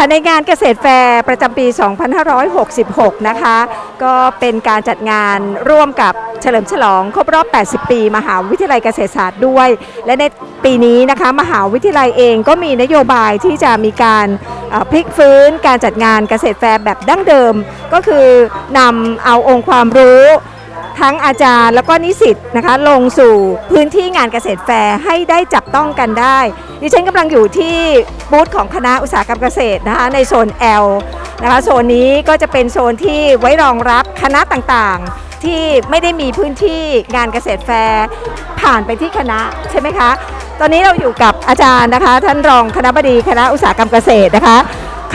ค่ะในงานเกษตรแฟร์ประจำปี 2566 นะคะ ก็เป็นการจัดงานร่วมกับเฉลิมฉลองครบรอบ 80 ปี มหาวิทยาลัยเกษตรศาสตร์ด้วย และในปีนี้นะคะมหาวิทยาลัยเองก็มีนโยบายที่จะมีการพลิกฟื้นการจัดงานเกษตรแฟร์แบบดั้งเดิม ก็คือนำเอาองค์ความรู้ ทั้งอาจารย์แล้วก็นิสิตนะคะ ลงสู่พื้นที่งานเกษตรแฟร์ให้ได้จับต้องกันได้ ดิฉันกำลังอยู่ที่บูธของคณะอุตสาหกรรมเกษตรนะคะ ในโซน L นะคะโซนนี้ก็จะเป็นโซนที่ไว้รองรับคณะต่างๆ ที่ไม่ได้มีพื้นที่งานเกษตรแฟร์ผ่านไปที่คณะใช่ไหมคะ ตอนนี้เราอยู่กับอาจารย์นะคะ ท่านรองคณะบดีคณะอุตสาหกรรมเกษตรนะคะ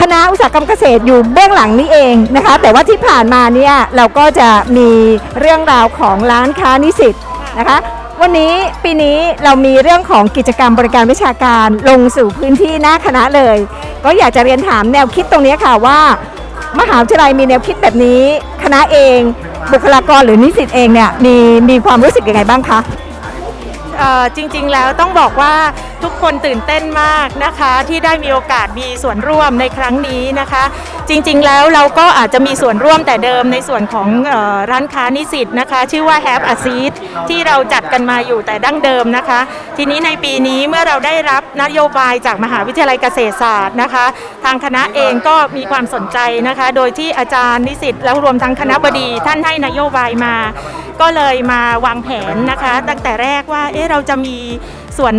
คณะอุตสาหกรรมเกษตรอยู่เบื้องหลังนี้เองนะคะ แต่ว่าที่ผ่านมาเนี่ยเราก็จะมีเรื่องราวของร้านค้านิสิตนะคะ วันนี้ปีนี้เรามีเรื่องของกิจกรรมบริการวิชาการลงสู่พื้นที่หน้าคณะเลย ก็อยากจะเรียนถามแนวคิดตรงนี้ค่ะว่า มหาวิทยาลัยมีแนวคิดแบบนี้ คณะเอง บุคลากรหรือนิสิตเองเนี่ยมีมีความรู้สึกยังไงบ้างคะ เอ่อจริงๆแล้วต้องบอกว่าทุกคนตื่นเต้นมากนะคะ ที่ได้มีโอกาสมีส่วนร่วมในครั้งนี้นะคะ จริงๆแล้วเราก็อาจจะมีส่วนร่วมแต่เดิมในส่วนของออร้านค้านิสิตนะคะ ชื่อว่า Have a Seat ที่เราจัดกันมาอยู่แต่ดั้งเดิมนะคะ ทีนี้ในปีนี้เมื่อเราได้รับนโยบายจากมหาวิทยาลัยเกษตรศาสตร์นะคะ ทางคณะเองก็มีความสนใจนะคะ โดยที่อาจารย์นิสิตแล้วรวมทั้งคณะบดีท่านให้นโยบายมา ก็เลยมาวางแผนนะคะ ตั้งแต่แรกว่าเอ๊ะเราจะมี ส่วน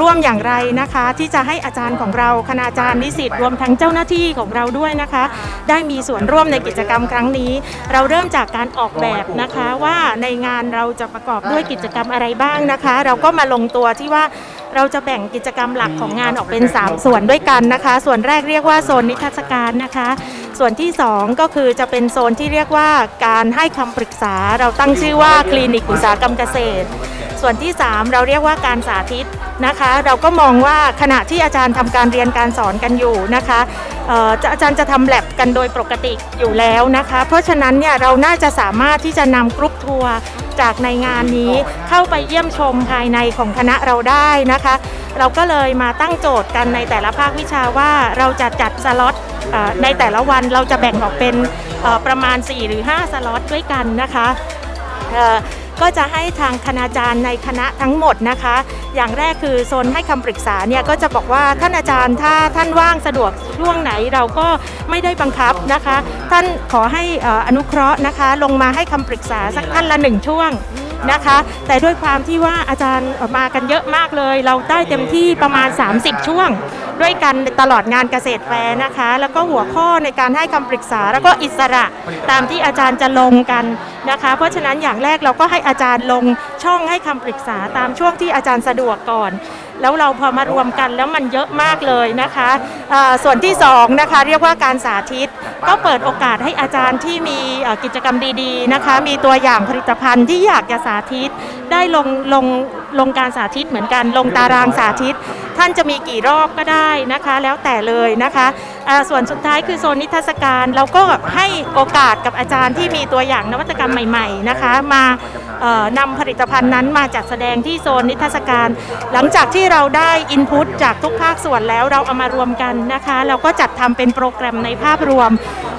ร่วมอย่างไรนะคะ ที่จะให้อาจารย์ของเราคณาจารย์นิสิตรวมทั้งเจ้าหน้าที่ของเราด้วยนะคะ ได้มีส่วนร่วมในกิจกรรมครั้งนี้ เราเริ่มจากการออกแบบนะคะว่าในงานเราจะประกอบด้วยกิจกรรมอะไรบ้างนะคะ เราก็มาลงตัวที่ว่าเราจะแบ่งกิจกรรมหลักของงานออกเป็น 3 ส่วนด้วยกันนะคะ ส่วนแรกเรียกว่าโซนนิทรรศการนะคะ ส่วนที่ 2 ก็คือจะเป็นโซนที่เรียกว่าการให้คำปรึกษา เราตั้งชื่อว่าคลินิกอุตสาหกรรมเกษตร ส่วนที่ 3 เราเรียกว่าการสาธิตนะคะ เราก็มองว่าขณะที่อาจารย์ทำการเรียนการสอนกันอยู่นะคะอาจารย์จะทำแลบกันโดยปกติอยู่แล้วนะคะ เพราะฉะนั้นเนี่ยเราน่าจะสามารถที่จะนำกรุ๊ปทัวร์จากในงานนี้เข้าไปเยี่ยมชมภายในของคณะเราได้นะคะ เราก็เลยมาตั้งโจทย์กันในแต่ละภาควิชาว่าเราจะจัดสล็อตในแต่ละวันเราจะแบ่งออกเป็นประมาณ 4 หรือ 5 สล็อตด้วยกันนะคะ ก็จะให้ทางคณาจารย์ในคณะทั้งหมดนะคะ อย่างแรกคือโซนให้คำปรึกษาเนี่ยก็จะบอกว่าท่านอาจารย์ถ้าท่านว่างสะดวกช่วงไหนเราก็ไม่ได้บังคับนะคะ ท่านขอให้อออนุเคราะห์นะคะ ลงมาให้คำปรึกษาสักท่านละหนึ่งช่วงนะคะ แต่ด้วยความที่ว่าอาจารย์มากันเยอะมากเลย เราได้เต็มที่ประมาณ 30 ช่วง ด้วยกันตลอดงานเกษตรแฟร์นะคะ แล้วก็หัวข้อในการให้คำปรึกษาแล้วก็อิสระตามที่อาจารย์จะลงกัน นะคะ เพราะฉะนั้นอย่างแรกเราก็ให้อาจารย์ลงช่องให้คำปรึกษาตามช่วงที่อาจารย์สะดวกก่อน แล้วเราพอมารวมกันแล้วมันเยอะมากเลยนะคะส่วนที่สองนะคะเรียกว่าการสาธิต ก็เปิดโอกาสให้อาจารย์ที่มีกิจกรรมดีๆนะคะ มีตัวอย่างผลิตภัณฑ์ที่อยากจะสาธิต ได้ลงลงลงการสาธิตเหมือนกันลงตารางสาธิต ท่านจะมีกี่รอบก็ได้นะคะ แล้วแต่เลยนะคะะส่วนสุดท้ายคือโซนนิทรรศการ เราก็ให้โอกาสกับอาจารย์ที่มีตัวอย่างนวัตกรรมใหม่ ๆนะคะ มา นำผลิตภัณฑ์นั้นมาจัดแสดงที่โซนนิทรรศการ หลังจากที่เราได้อินพุตจากทุกภาคส่วนแล้วเราเอามารวมกันนะคะเราก็จัดทำเป็นโปรแกรมในภาพรวม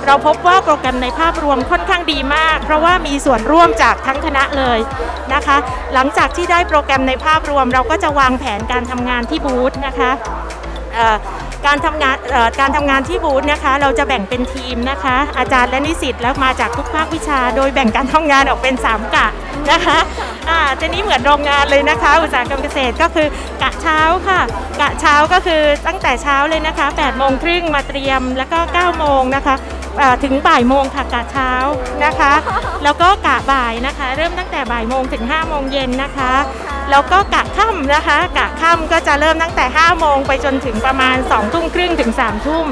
เราพบว่าโปรแกรมในภาพรวมค่อนข้างดีมาก เพราะว่ามีส่วนร่วมจากทั้งคณะเลยนะคะ หลังจากที่ได้โปรแกรมในภาพรวม เราก็จะวางแผนการทำงานที่บูธนะคะ การทำงานการทำงานที่บูธนะคะ เราจะแบ่งเป็นทีมนะคะ อาจารย์และนิสิตแล้วมาจากทุกภาควิชา โดยแบ่งการทำงานออกเป็น 3 กะนะคะอ่าทีนี้เหมือนโรงงานเลยนะคะ อุตสาหกรรมเกษตรก็คือกะเช้าค่ะ กะเช้าก็คือตั้งแต่เช้าเลยนะคะ8โมงครึ่งมาเตรียมแล้วก็9โมงนะคะถึงบ่ายโมงค่ะกะเช้านะคะ แล้วก็กะบ่ายนะคะ เริ่มตั้งแต่บ่ายโมงถึง5โมงเย็นนะคะ แล้วก็กะค่ำนะคะกะค่ำก็จะเริ่มตั้งแต่ 5 โมงไปจนถึงประมาณ 2 ทุ่มครึ่งถึง 3 ทุ่ม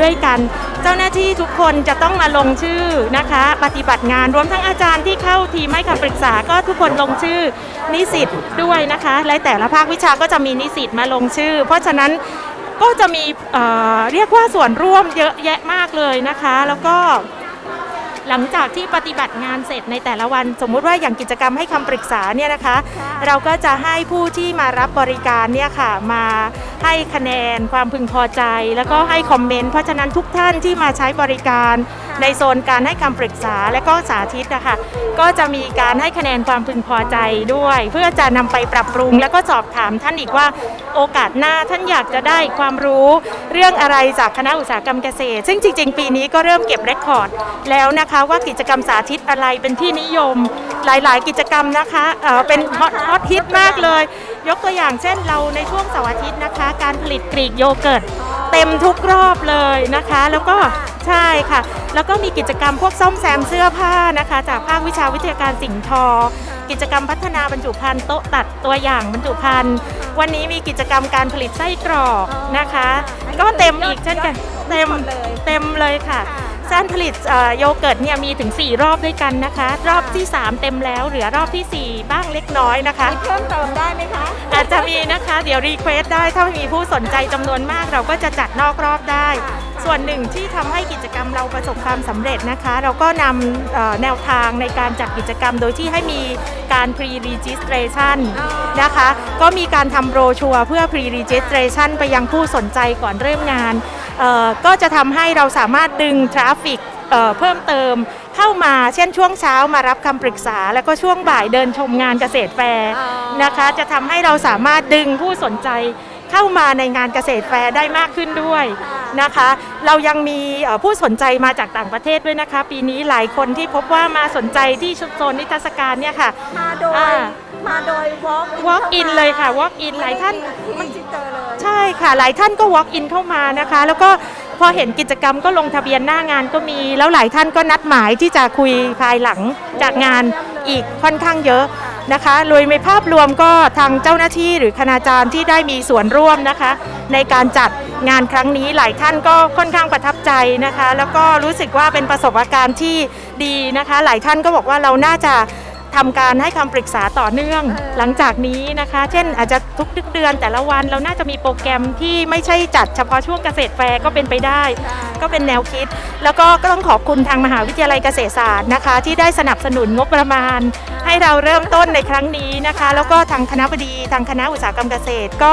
ด้วยกัน เจ้าหน้าที่ทุกคนจะต้องมาลงชื่อนะคะ ปฏิบัติงานรวมทั้งอาจารย์ที่เข้าทีมให้คำปรึกษาก็ทุกคนลงชื่อนิสิตด้วยนะคะและแต่ละภาควิชาก็จะมีนิสิตมาลงชื่อ เพราะฉะนั้นก็จะมีเเรียกว่าส่วนร่วมเยอะแยะมากเลยนะคะ แล้วก็ หลังจากที่ปฏิบัติงานเสร็จในแต่ละวัน สมมุติว่าอย่างกิจกรรมให้คำปรึกษาเนี่ยนะคะ เราก็จะให้ผู้ที่มารับบริการเนี่ยค่ะมาให้คะแนนความพึงพอใจ แล้วก็ให้คอมเมนต์เพราะฉะนั้นทุกท่านที่มาใช้บริการในโซนการให้คำปรึกษาและก็สาธิตนะคะก็จะมีการให้คะแนนความพึงพอใจด้วย เพื่อจะนำไปปรับปรุง แล้วก็สอบถามท่านอีกว่าโอกาสหน้าท่านอยากจะได้ความรู้เรื่องอะไรจากคณะอุตสาหกรรมเกษตร ซึ่งจริง ๆ ปีนี้ก็เริ่มเก็บเรคคอร์ดแล้วนะคะว่ากิจกรรมสาธิตอะไรเป็นที่นิยม หลายๆ กิจกรรมนะคะเอ่อเป็นฮอตฮอตฮิตมากเลย ยกตัวอย่างเช่นเราในช่วงเสาร์อาทิตย์นะคะ การผลิตกรีกโยเกิร์ตเต็มทุกรอบเลยนะคะ แล้วก็ใช่ค่ะ แล้วก็มีกิจกรรมพวกซ่อมแซมเสื้อผ้านะคะ จากภาควิชาวิทยาการสิ่งทอ กิจกรรมพัฒนาบรรจุภัณฑ์โต๊ะตัดตัวอย่างบรรจุภัณฑ์วันนี้มีกิจกรรมการผลิตไส้กรอกนะคะ ก็เต็มอีกเช่นกันเต็มเต็มเลยค่ะ การผลิตเอ่อโยเกิร์ตเนี่ยมีถึง 4 รอบด้วยกันนะคะ รอบที่ 3 เต็มแล้วเหลือรอบทีสี่ 4 บ้างเล็กน้อยนะคะเพิ่มเติมได้ไหมคะอาจจะมีนะคะ เดี๋ยวรีเควสได้ถ้ามีผู้สนใจจำนวนมากเราก็จะจัดนอกรอบได้ ส่วนหนึ่งที่ทำให้กิจกรรมเราประสบความสำเร็จนะคะ เราก็นำเอ่อแนวทางในการจัดกิจกรรมโดยที่ให้มีการ pre registration นะคะ ก็มีการทำโบรชัวร์เพื่อ pre registration ไปยังผู้สนใจก่อนเริ่มงานเอ่อ ก็จะทำให้เราสามารถดึงทราฟิกเพิ่มเติมเข้ามาเช่นช่วงเช้ามารับคำปรึกษา แล้วก็ช่วงบ่ายเดินชมงานเกษตรแฟร์อ๋อนะคะ จะทำให้เราสามารถดึงผู้สนใจเข้ามาในงานเกษตรแฟร์ได้มากขึ้นด้วยนะคะ เรายังมีเอ่อผู้สนใจมาจากต่างประเทศด้วยนะคะ ปีนี้หลายคนที่พบว่ามาสนใจที่ชุมชนนิทรรศการเนี่ยค่ะมาโดยอ่า มาโดย walk walk in เลยค่ะ walk in หลายท่านไม่ได้เจอเลยใช่ค่ะ หลายท่านก็ walk in เข้ามานะคะ แล้วก็พอเห็นกิจกรรมก็ลงทะเบียนหน้างานก็มี แล้วหลายท่านก็นัดหมายที่จะคุยภายหลังจากงานอีกค่อนข้างเยอะนะคะโดยในภาพรวมก็ทางเจ้าหน้าที่หรือคณาจารย์ที่ได้มีส่วนร่วมนะคะ ในการจัดงานครั้งนี้หลายท่านก็ค่อนข้างประทับใจนะคะ แล้วก็รู้สึกว่าเป็นประสบการณ์ที่ดีนะคะ หลายท่านก็บอกว่าเราน่าจะ ทำการให้คำปรึกษาต่อเนื่องเออหลังจากนี้นะคะ เช่นอาจจะทุกๆเดือนแต่ละวันเราน่าจะมีโปรแกรมที่ไม่ใช่จัดเฉพาะช่วงเกษตรแฟร์ก็เป็นไปได้ ก็เป็นแนวคิด แล้วก็ก็ต้องขอบคุณทางมหาวิทยาลัยเกษตรศาสตร์นะคะ ที่ได้สนับสนุนงบประมาณ ให้เราเริ่มต้นในครั้งนี้นะคะ แล้วก็ทางคณะบดีทางคณะอุตสาหกรรมเกษตร ก็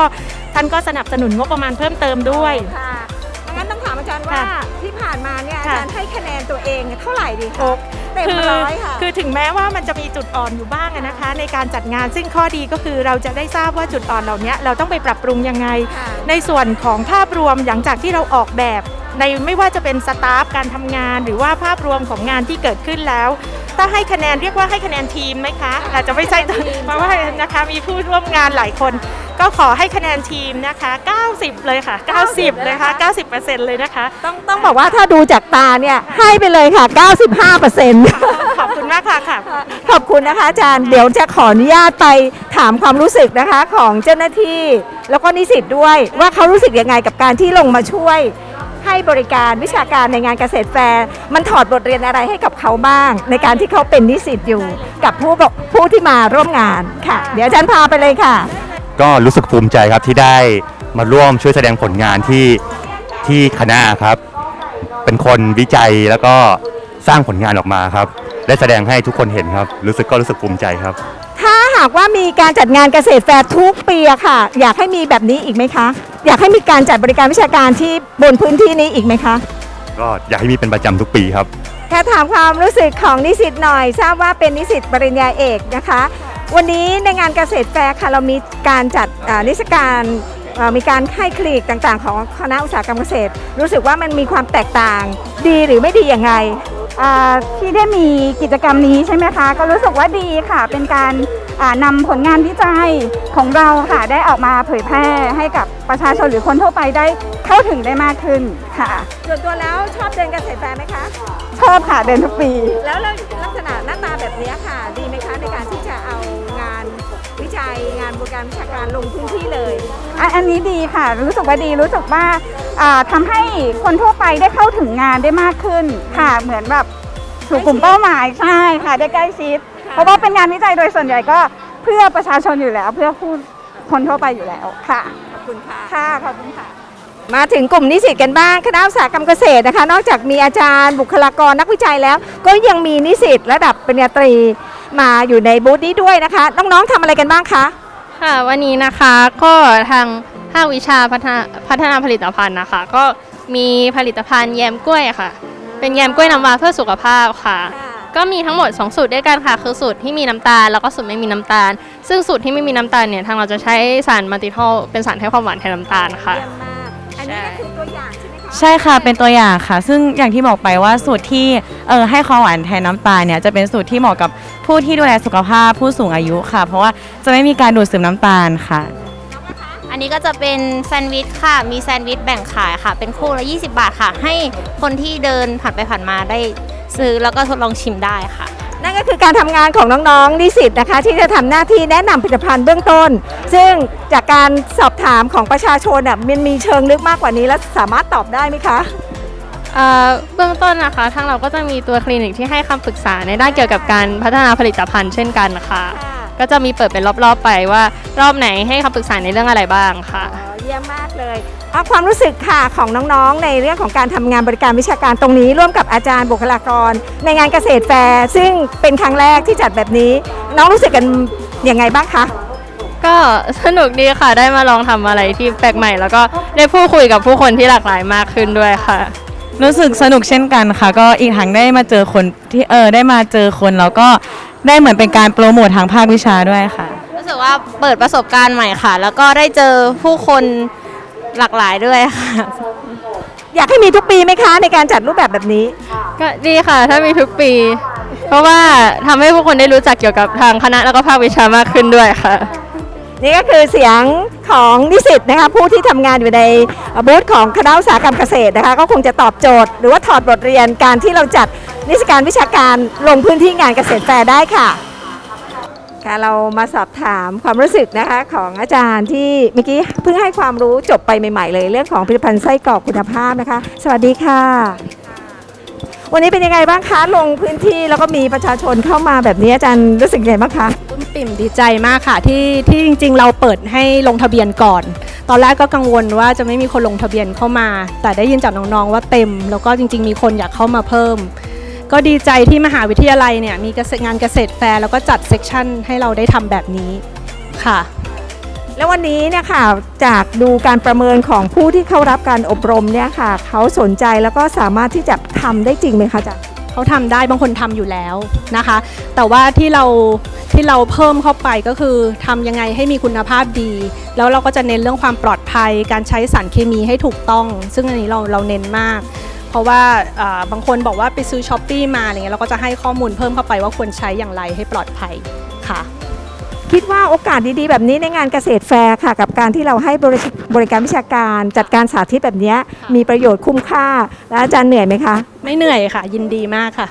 ท่านก็สนับสนุนงบประมาณเพิ่มเติมด้วยค่ะงั้นต้องถามอาจารย์ว่าค่ะที่ผ่านมาเนี่ยอาค่ะจารย์ให้คะแนนตัวเองเท่าไหร่ดีโอ้คะ เต็มคือร้อยค่ะ คือถึงแม้ว่ามันจะมีจุดอ่อนอยู่บ้างอะนะคะ ในการจัดงานซึ่งข้อดีก็คือเราจะได้ทราบว่าจุดอ่อนเหล่านี้เราต้องไปปรับปรุงยังไงค่ะในส่วนของภาพรวมหลังจากที่เราออกแบบ ในไม่ว่าจะเป็นสตาฟการทำงาน หรือว่าภาพรวมของงานที่เกิดขึ้นแล้ว ถ้าให้คะแนนเรียกว่าให้คะแนนทีมไหมคะอาจจะไม่ใช่เพราะว่านะคะมีผู้ร่วมงานหลายคน ก็ขอให้คะแนนทีมนะคะ 90 เลยค่ะ 90 เลยค่ะ 90%เลยนะคะ ต้องต้องบอกว่าถ้าดูจากตาเนี่ยให้ไปเลยค่ะ 95เปอร์เซ็นต์ขอบคุณมากค่ะค่ะ ขอบคุณนะคะอาจารย์ เดี๋ยวจะขออนุญาตไปถามความรู้สึกนะคะของเจ้าหน้าที่ แล้วก็นิสิตด้วยว่าเขารู้สึกยังไงกับการที่ลงมาช่วย ให้บริการวิชาการในงานเกษตรแฟร์มันถอดบทเรียนอะไรให้กับเขาบ้าง ในการที่เขาเป็นนิสิตอยู่กับผู้บอกผู้ที่มาร่วมงานค่ะ เดี๋ยวอาจารย์พาไปเลยค่ะ ก็รู้สึกภูมิใจครับที่ได้มาร่วมช่วยแสดงผลงานที่ที่คณะครับ เป็นคนวิจัยแล้วก็สร้างผลงานออกมาครับได้แสดงให้ทุกคนเห็นครับ รู้สึกก็รู้สึกภูมิใจครับ ถ้าหากว่ามีการจัดงานเกษตรแฟร์ทุกปีอะค่ะ อยากให้มีแบบนี้อีกไหมคะ อยากให้มีการจัดบริการวิชาการที่บนพื้นที่นี้อีกไหมคะ ก็อยากให้มีเป็นประจำทุกปีครับแค่ถามความรู้สึกของนิสิตหน่อย ทราบว่าเป็นนิสิตปริญญาเอกนะคะ วันนี้ในงานเกษตรแฟร์ค่ะเรามีการจัดอ่านิทรรศการอ่ามีการให้คลิกต่างๆ ของคณะอุตสาหกรรมเกษตร รู้สึกว่ามันมีความแตกต่างดีหรือไม่ดีอย่างไร อ่าที่ได้มีกิจกรรมนี้ใช่ไหมคะ ก็รู้สึกว่าดีค่ะ เป็นการอ่า นำผลงานวิจัยของเราค่ะได้ออกมาเผยแพร่ให้กับประชาชนหรือคนทั่วไปได้เข้าถึงได้มากขึ้นค่ะ ส่วนตัวแล้วชอบเดินเกษตรแฟร์ไหมคะ ชอบค่ะเดินทุกปี แล้วลักษณะหน้าตาแบบนี้ค่ะ ดีไหมคะในการที่จะเอางานวิจัยงานบริการวิชาการลงพื้นที่เลยอันอันนี้ดีค่ะรู้สึกว่าดีรู้สึกว่าอ่าทำาให้คนทั่วไปได้เข้าถึงงานได้มากขึ้นค่ะเหมือนแบบสู่กลุ่มเป้าหมายใช่ค่ะได้ใกล้ชิดค่ะ เพราะว่าเป็นงานวิจัยโดยส่วนใหญ่ก็เพื่อประชาชนอยู่แล้ว เพื่อผู้คนทั่วไปอยู่แล้วค่ะ ขอบคุณค่ะ ค่ะขอบคุณค่ะ มาถึงกลุ่มนิสิตกันบ้างคณะอุตสาหกรรมเกษตรนะคะ นอกจากมีอาจารย์บุคลากรนักวิจัยแล้ว ก็ยังมีนิสิตระดับปริญญาตรีมาอยู่ในบูธนี้ด้วยนะคะ น้องๆทำอะไรกันบ้างคะ ค่ะวันนี้นะคะก็ทางทภาควิชาพัฒนาพัฒนาผลิตภัณฑ์นะคะ ก็มีผลิตภัณฑ์แยมกล้วยค่ะ เป็นแยมกล้วยน้ำว้าเพื่อสุขภาพค่ะ ก็มีทั้งหมด 2 สูตรด้วยกันค่ะ คือสูตรที่มีน้ำตาลแล้วก็สูตรไม่มีน้ำตาล ซึ่งสูตรที่ไม่มีน้ำตาลเนี่ยทางเราจะใช้สารมัลติทอลเป็นสารให้ความหวานแทนน้ำตาลค่ะ เยี่ยมมาก อันนี้ก็คือตัวอย่างใช่ไหมคะใช่ค่ะเป็นตัวอย่างค่ะ ซึ่งอย่างที่บอกไปว่าสูตรที่เออให้ความหวานแทนน้ำตาลเนี่ยจะเป็นสูตรที่เหมาะกับผู้ที่ดูแลสุขภาพผู้สูงอายุค่ะ เพราะว่าจะไม่มีการดูดซึมน้ำตาลค่ะ อันนี้ก็จะเป็นแซนด์วิชค่ะ มีแซนด์วิชแบ่งขายค่ะ เป็นคู่ละ 20 บาทค่ะ ให้คนที่เดินผ่านไปผ่านมาได้ ซื้อแล้วก็ทดลองชิมได้ค่ะ นั่นก็คือการทำงานของน้องๆนิสิตนะคะ ที่จะทำหน้าที่แนะนำผลิตภัณฑ์เบื้องต้น ซึ่งจากการสอบถามของประชาชนอะมันมีเชิงลึกมากกว่านี้แล้วสามารถตอบได้ไหมคะ เอ่อเบื้องต้นนะคะทางเราก็จะมีตัวคลินิกที่ให้คำปรึกษาในด้านเกี่ยวกับการพัฒนาผลิตภัณฑ์เช่นกันนะคะ ก็จะมีเปิดเป็นรอบๆไปว่ารอบไหนให้คำปรึกษาในเรื่องอะไรบ้างค่ะ อ๋อเยี่ยมมากเลยเอาความรู้สึกค่ะของน้องๆ ในเรื่องของการทำงานบริการวิชาการตรงนี้ ร่วมกับอาจารย์บุคลากร ในงานเกษตรแฟร์ซึ่งเป็นครั้งแรกที่จัดแบบนี้ น้องรู้สึกกันยังไงบ้างคะ ก็สนุกดีค่ะได้มาลองทำอะไรที่แปลกใหม่ แล้วก็ได้พูดคุยกับผู้คนที่หลากหลายมากขึ้นด้วยค่ะ รู้สึกสนุกเช่นกันค่ะ ก็อีกทั้งได้มาเจอคนที่เออได้มาเจอคนแล้วก็ ได้เหมือนเป็นการโปรโมททางภาควิชาด้วยค่ะ รู้สึกว่าเปิดประสบการณ์ใหม่ค่ะ แล้วก็ได้เจอผู้คนหลากหลายด้วยค่ะ อยากให้มีทุกปีไหมคะ ในการจัดรูปแบบแบบนี้ ก็ดีค่ะ ถ้ามีทุกปี เพราะว่าทำให้ผู้คนได้รู้จักเกี่ยวกับทางคณะแล้วก็ภาควิชามากขึ้นด้วยค่ะ นี่ก็คือเสียงของนิสิตนะคะผู้ที่ทำงานอยู่ในบูธของคณะอุตสาหกรรมเกษตรนะคะ ก็คงจะตอบโจทย์ หรือว่าถอดบทเรียนการที่เราจัด นิทรรศการวิชาการลงพื้นที่งานเกษตรแฟร์ได้ค่ะค่ะเรามาสอบถามความรู้สึกนะคะของอาจารย์ที่เมื่อกี้เพิ่งให้ความรู้จบไปใหม่ๆ เลยเรื่องของผลิตภัณฑ์ไส้กรอกคุณภาพนะคะ สวัสดีค่ะ วันนี้เป็นยังไงบ้างคะลงพื้นที่แล้วก็มีประชาชนเข้ามาแบบนี้อาจารย์รู้สึกยังไงบ้างคะปปิ่มดีใจมากค่ะที่ที่จริง ๆ เราเปิดให้ลงทะเบียนก่อน ตอนแรกก็กังวลว่าจะไม่มีคนลงทะเบียนเข้ามา แต่ได้ยินจากน้องๆว่าเต็ม แล้วก็จริง ๆ มีคนอยากเข้ามาเพิ่ม ก็ดีใจที่มหาวิทยาลัยเนี่ยมีเกษตรงานเกษตรแฟร์แล้วก็จัดเซกชันให้เราได้ทำแบบนี้ค่ะ แล้ววันนี้เนี่ยค่ะจากดูการประเมินของผู้ที่เข้ารับการอบรมเนี่ยค่ะเขาสนใจแล้วก็สามารถที่จะทำได้จริงไหมคะอาจารย์ เขาทำได้บางคนทำอยู่แล้วนะคะ แต่ว่าที่เราที่เราเพิ่มเข้าไปก็คือทำยังไงให้มีคุณภาพดี แล้วเราก็จะเน้นเรื่องความปลอดภัย การใช้สารเคมีให้ถูกต้อง ซึ่งอันนี้เราเราเน้นมาก ราะว่าอ่าบางคนบอกว่าไปซื้อช้อปปีมาอะไรเงี้ยเราก็จะให้ข้อมูลเพิ่มเข้าไปว่าควรใช้อย่างไรให้ปลอดภัยค่ะ คิดว่าโอกาสดีๆ แบบนี้ในงานเกษตรแฟร์ค่ะ กับการที่เราให้บริบริการวิชาการจัดการสาธิตแบบเนี้ยมีประโยชน์คุ้มค่า แล้วอาจารย์เหนื่อยไหมคะ ไม่เหนื่อยค่ะ ยินดีมากค่ะ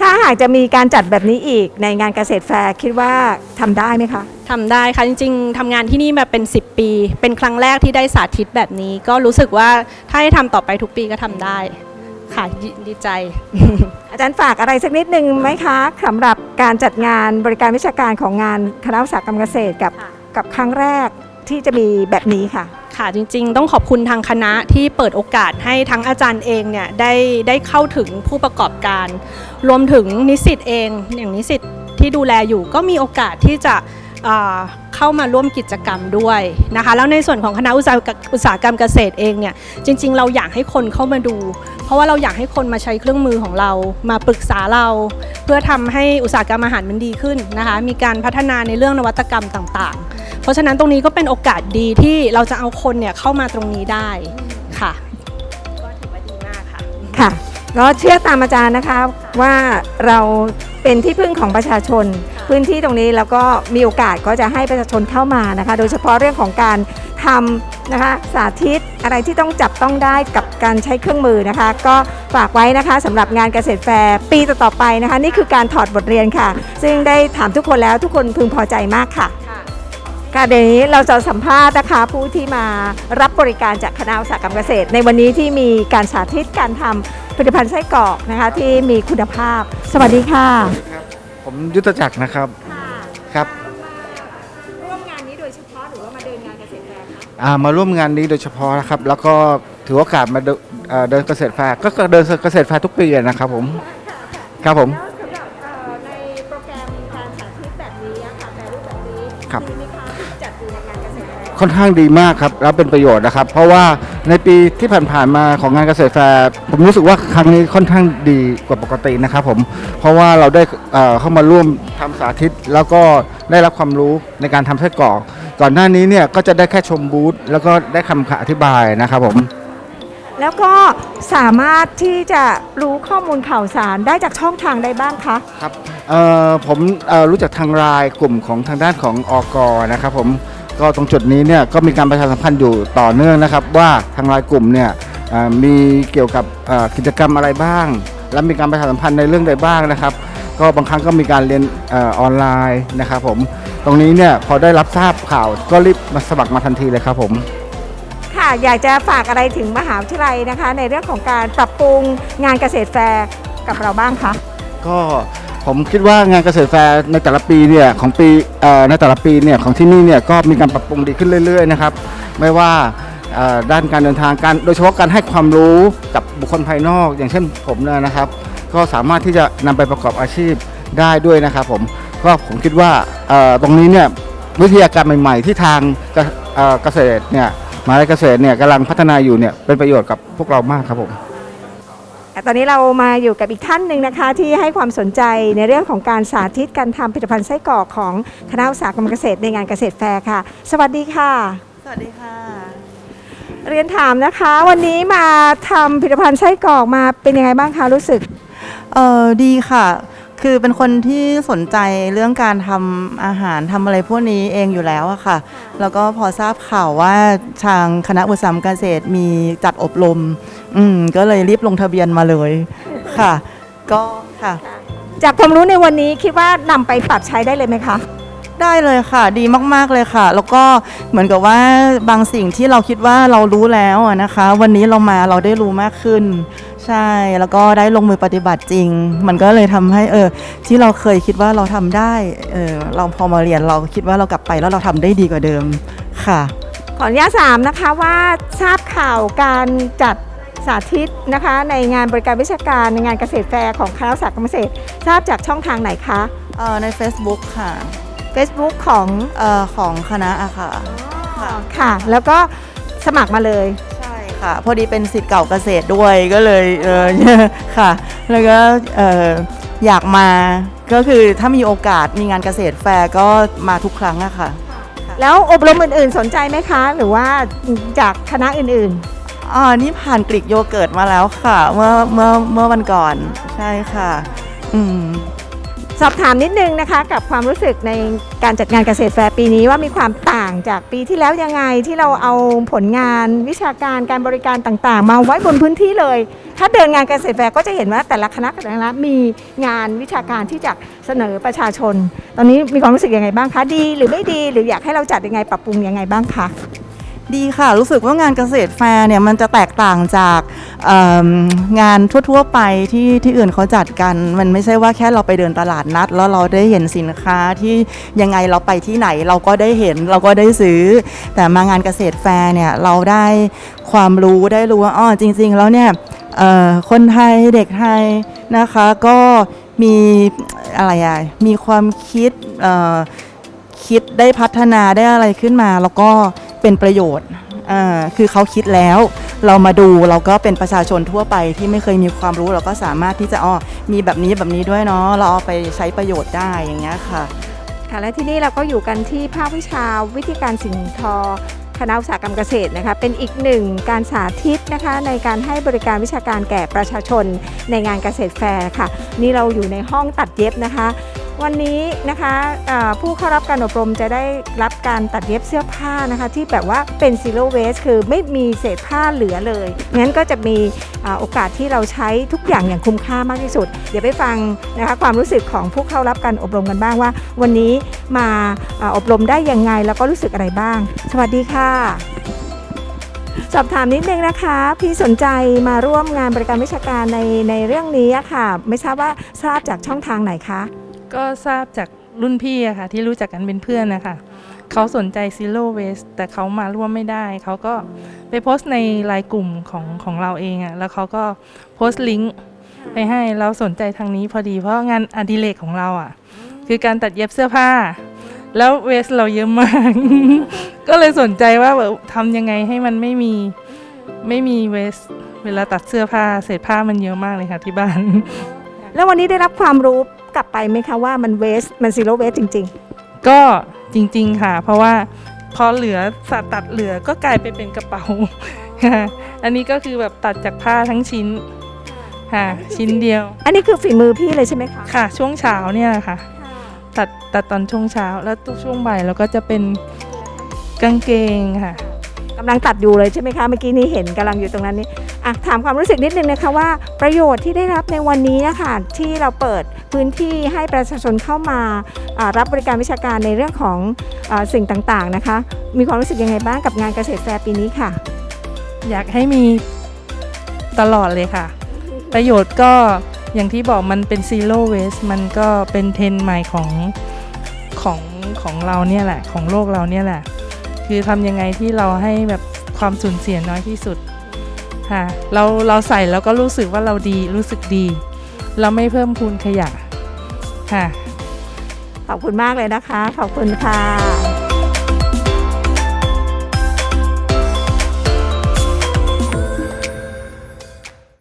ถ้าหากจะมีการจัดแบบนี้อีกในงานเกษตรแฟร์คิดว่าทำได้ไหมคะ ทำได้ค่ะจริงๆทำงานที่นี่มาเป็น 10 ปี เป็นครั้งแรกที่ได้สาธิตแบบนี้ ก็รู้สึกว่าถ้าให้ทำต่อไปทุกปีก็ทำได้ ค่ะยิดีใจ อาจารย์ฝากอะไรสักนิดนึงไหมคะสำหรับการจัดงานบริการวิชาการของงานคณะอุตสาหกรรมเกษตรกับกับครั้งแรกที่จะมีแบบนี้ค่ะ ค่ะจริงๆ ต้องขอบคุณทางคณะที่เปิดโอกาสให้ทั้งอาจารย์เองเนี่ยได้ได้เข้าถึงผู้ประกอบการ รวมถึงนิสิตเองอย่างนิสิตที่ดูแลอยู่ก็มีโอกาสที่จะ เอ่อเข้ามาร่วมกิจกรรมด้วยนะคะ แล้วในส่วนของคณะอุตสาหกรรมอุตสาหกรรมเกษตรเองเนี่ยจริง ๆ เราอยากให้คนเข้ามาดู เพราะว่าเราอยากให้คนมาใช้เครื่องมือของเรา มาปรึกษาเรา เพื่อทำให้อุตสาหกรรมอาหารมันดีขึ้นนะคะ มีการพัฒนาในเรื่องนวัตกรรมต่างๆ เพราะฉะนั้นตรงนี้ก็เป็นโอกาสดีที่เราจะเอาคนเนี่ยเข้ามาตรงนี้ได้ค่ะก็ถือว่าดีมากค่ะค่ะ ก็เชื่อตามอาจารย์นะคะว่าเราเป็นที่พึ่งของประชาชน พื้นที่ตรงนี้แล้วก็มีโอกาสก็จะให้ประชาชนเข้ามานะคะ โดยเฉพาะเรื่องของการทำนะคะสาธิตอะไรที่ต้องจับต้องได้กับการใช้เครื่องมือนะคะ ก็ฝากไว้นะคะสำหรับงานเกษตรแฟร์ปีต่อๆไปนะคะ นี่คือการถอดบทเรียนค่ะ ซึ่งได้ถามทุกคนแล้วทุกคนพึงพอใจมากค่ะค่ะเดี๋ยวนี้เราจะสัมภาษณ์นะคะผู้ที่มารับบริการจากคณะอุตสาหกรรมเกษตร ในวันนี้ที่มีการสาธิตการทำ ผลิตภัณฑ์ไส้กรอกนะคะที่มีคุณภาพ สวัสดีค่ะผมยุทธจักรนะครับครับร่วมงานนี้โดยเฉพาะหรือว่ามาเดินงานเกษตรแฟร์อ่ามาร่วมงานนี้โดยเฉพาะนะครับ แล้วก็ถือโอกาสมาเดินเอ่อเดินเกษตรแฟร์ก็เดินเกษตรแฟร์ทุกปีนะครับผมครับผม แล้วสำหรับเอ่อในโปรแกรมการสาธิตแบบนี้อะค่ะแต่รูปแบบนี้ครับ มีไหม คะที่จัดอยู่ในงานเกษตรแฟร์ค่อนข้างดีมากครับแล้วเป็นประโยชน์นะครับ เพราะว่าในปีที่ผ่านๆมาของงานเกษตรแฟร์ผมรู้สึกว่าครั้งนี้ค่อนข้างดีกว่าปกตินะครับผมเพราะว่าเราได้เอ่อเข้ามาร่วมทำสาธิต แล้วก็ได้รับความรู้ในการทำไส้กรอกก่อนหน้านี้เนี่ยก็จะได้แค่ชมบูธแล้วก็ได้คำอธิบายนะครับผม แล้วก็สามารถที่จะรู้ข้อมูลข่าวสารได้จากช่องทางใดบ้างคะ ครับเอ่อผมเอ่อรู้จักทางไลายกลุ่มของทางด้านของอกนะครับผม ก็ตรงจุดนี้เนี่ยก็มีการประชาสัมพันธ์อยู่ต่อเนื่องนะครับ ว่าทางไลายกลุ่มเนี่ยเอ่อมีเกี่ยวกับเอ่อกิจกรรมอะไรบ้าง และมีการประชาสัมพันธ์ในเรื่องใดบ้างนะครับ ก็บางครั้งก็มีการเรียนเออออนไลน์นะครับผมตรงนี้เนี่ยพอได้รับทราบข่าวก็รีบมาสมัครมาทันทีเลยครับผมค่ะอยากจะฝากอะไรถึงมหาวิทยาลัยนะคะ ในเรื่องของการปรับปรุงงานเกษตรแฟร์กับเราบ้างคะก็ ผมคิดว่างานเกษตรแฟร์ในแต่ละปีเนี่ยของปีในแต่ละปีเนี่ยของที่นี่เนี่ยก็มีการปรับปรุงดีขึ้นเรื่อย ๆ นะครับ ไม่ว่าด้านการเดินทางการโดยเฉพาะการให้ความรู้กับบุคคลภายนอก อย่างเช่นผมเนี่ยนะครับ ก็สามารถที่จะนำไปประกอบอาชีพได้ด้วยนะครับผมก็ผมคิดว่าตรงนี้เนี่ยวิทยาการใหม่ ๆ ที่ทางเกเอ่อเกษตรเนี่ยมหาวิทยาลัยเกษตรเนี่ยกำลังพัฒนาอยู่เนี่ยเป็นประโยชน์กับพวกเรามากครับผม ตอนนี้เรามาอยู่กับอีกท่านหนึ่งนะคะ ที่ให้ความสนใจในเรื่องของการสาธิตการทำผลิตภัณฑ์ไส้กรอกของคณะอุตสาหกรรมเกษตรในงานเกษตรแฟร์ค่ะ สวัสดีค่ะ สวัสดีค่ะ เรียนถามนะคะ วันนี้มาทำผลิตภัณฑ์ไส้กรอกมาเป็นยังไงบ้างคะรู้สึก เออดีค่ะ คือเป็นคนที่สนใจเรื่องการทำอาหารทำอะไรพวกนี้เองอยู่แล้วอะค่ะ แล้วก็พอทราบข่าวว่าทางคณะอุตสาหกรรมเกษตรมีจัดอบรม อืมก็เลยรีบลงทะเบียนมาเลยค่ะ ก็ค่ะ จากความรู้ในวันนี้คิดว่านำไปปรับใช้ได้เลยไหมคะ ได้เลยค่ะ ดีมากๆเลยค่ะ แล้วก็เหมือนกับว่าบางสิ่งที่เราคิดว่าเรารู้แล้วอะนะคะ วันนี้เรามาเราได้รู้มากขึ้น ใช่แล้วก็ได้ลงมือปฏิบัติจริง มันก็เลยทำให้เออที่เราเคยคิดว่าเราทำได้เออเราพอมาเรียนเราคิดว่าเรากลับไปแล้วเราทำได้ดีกว่าเดิมค่ะ ขออนุญาตถามนะคะว่าทราบข่าวการจัดสาธิตนะคะในงานบริการวิชาการในงานเกษตรแฟร์ของคณะอุตสาหกรรมเกษตรทราบจากช่องทางไหนคะเอ่อใน Facebook ค่ะ Facebook ของเอ่อของคณะอะค่ะค่ะค่ะ แล้วก็สมัครมาเลยใช่ ค่ะ พอดีเป็นสิทธิ์เก่าเกษตรด้วยก็เลยเออค่ะ แล้วก็เอออยากมาก็คือถ้ามีโอกาสมีงานเกษตรแฟร์ก็มาทุกครั้งอะค่ะ แล้วอบรมอื่นๆสนใจไหมคะ หรือว่าจากคณะอื่นอ่านี่ผ่านกรีกโยเกิร์ตมาแล้วค่ะ เมื่อเมื่อเมื่อวันก่อนใช่ค่ะ อืมๆ สอบถามนิดนึงนะคะ กับความรู้สึกในการจัดงานเกษตรแฟร์ปีนี้ว่ามีความต่างจากปีที่แล้วยังไงที่เราเอาผลงานวิชาการการบริการต่างๆ มาไว้บนพื้นที่เลย ถ้าเดินงานเกษตรแฟร์ก็จะเห็นว่าแต่ละคณะแต่ละคณะมีงานวิชาการที่จะเสนอประชาชน ตอนนี้มีความรู้สึกยังไงบ้างคะดี หรือไม่ดี หรืออยากให้เราจัดยังไงปรับปรุงยังไงบ้างคะ ดีค่ะ รู้สึกว่างานเกษตรแฟร์เนี่ยมันจะแตกต่างจากงานทั่วๆไปที่ที่อื่นเขาจัดกัน มันไม่ใช่ว่าแค่เราไปเดินตลาดนัด แล้วเราได้เห็นสินค้าที่ยังไงเราไปที่ไหนเราก็ได้เห็นเราก็ได้ซื้อ แต่มางานเกษตรแฟร์เนี่ยเราได้ความรู้ได้รู้ว่าอ๋อจริง ๆ แล้วเนี่ยคนไทยเด็กไทยนะคะก็มีอะไรอะมีความคิดคิดได้พัฒนาได้อะไรขึ้นมาแล้วก็ เป็นประโยชน์อ่าคือเขาคิดแล้ว เรามาดูเราก็เป็นประชาชนทั่วไปที่ไม่เคยมีความรู้เราก็สามารถที่จะอ๋อมีแบบนี้แบบนี้ด้วยเนาะเราเอาไปใช้ประโยชน์ได้อย่างเงี้ยค่ะค่ะและที่นี่เราก็อยู่กันที่ภาควิชาวิธีการสิ่งทอคณะอุตสาหกรรมเกษตรนะคะเป็นอีกหนึ่งการสาธิตนะคะในการให้บริการวิชาการแก่ประชาชนในงานเกษตรแฟร์ค่ะ นี่เราอยู่ในห้องตัดเย็บนะคะ วันนี้นะคะผู้เข้ารับการอบรมจะได้รับการตัดเย็บเสื้อผ้านะคะ ที่แบบว่าเป็น zero waste คือไม่มีเศษผ้าเหลือเลยงั้นก็จะมีอโอกาสที่เราใช้ทุกอย่างอย่างคุ้มค่ามากที่สุด เดี๋ยวไปฟังนะคะความรู้สึกของผู้เข้ารับการอบรมกันบ้างว่า วันนี้มาออบรมได้ยังไงแล้วก็รู้สึกอะไรบ้าง สวัสดีค่ะ สอบถามนิดนึงนะคะ พี่สนใจมาร่วมงานบริการวิชาการในในเรื่องนี้ค่ะ ไม่ทราบว่าทราบจากช่องทางไหนคะ ก็ทราบจากรุ่นพี่อะค่ะ ที่รู้จักกันเป็นเพื่อนนะคะเขาสนใจ Zero Waste แต่เขามาร่วมไม่ได้ เขาก็ไปโพสต์ในไลน์กลุ่มของของเราเองอะแล้วเขาก็โพสต์ลิงก์ไปให้เราสนใจทางนี้พอดีเพราะงานอดิเรกของเราอะคือการตัดเย็บเสื้อผ้า แล้วเวสเราเยอะมาก ก็เลยสนใจว่าแบบทำยังไงให้มันไม่มีไม่มีเวสเวลาตัดเสื้อผ้าเศษผ้ามันเยอะมากเลยค่ะที่บ้าน แล้ววันนี้ได้รับความรู้ กลับไปไหมคะว่ามันเวสมันซีโร่เวสจริง ก็จริง ๆค่ะ เพราะว่าพอเหลือสัตว์ตัดเหลือก็กลายไปเป็นกระเป๋าค่ะอันนี้ก็คือแบบตัดจากผ้าทั้งชิ้นค่ะชิ้นเดียว ๆ อันนี้คือฝีมือพี่เลยใช่ไหมคะค่ะ ช่วงเช้าเนี่ยค่ะ ตัดตัดตอนช่วงเช้า แล้วทุกช่วงบ่ายเราก็จะเป็นกางเกงค่ะ กำลังตัดอยู่เลยใช่ไหมคะเมื่อกี้นี้เห็นกำลังอยู่ตรงนั้นนี่อะถามความรู้สึกนิดนึงนะคะว่าประโยชน์ที่ได้รับในวันนี้นะคะที่เราเปิดพื้นที่ให้ประชาชนเข้ามารับบริการวิชาการในเรื่องของอสิ่งต่างๆนะคะ มีความรู้สึกยังไงบ้างกับงานเกษตรแฟร์ปีนี้ค่ะ อยากให้มีตลอดเลยค่ะ ประโยชน์ก็อย่างที่บอกมันเป็น zero waste มันก็เป็นเทรนใหม่ของของของเราเนี่ยแหละของโลกเราเนี่ยแหละ คือทำยังไงที่เราให้แบบความสูญเสียน้อยที่สุดค่ะเราเราใส่แล้วก็รู้สึกว่าเราดีรู้สึกดี เราไม่เพิ่มพูนขยะค่ะขอบคุณมากเลยนะคะ ขอบคุณค่ะ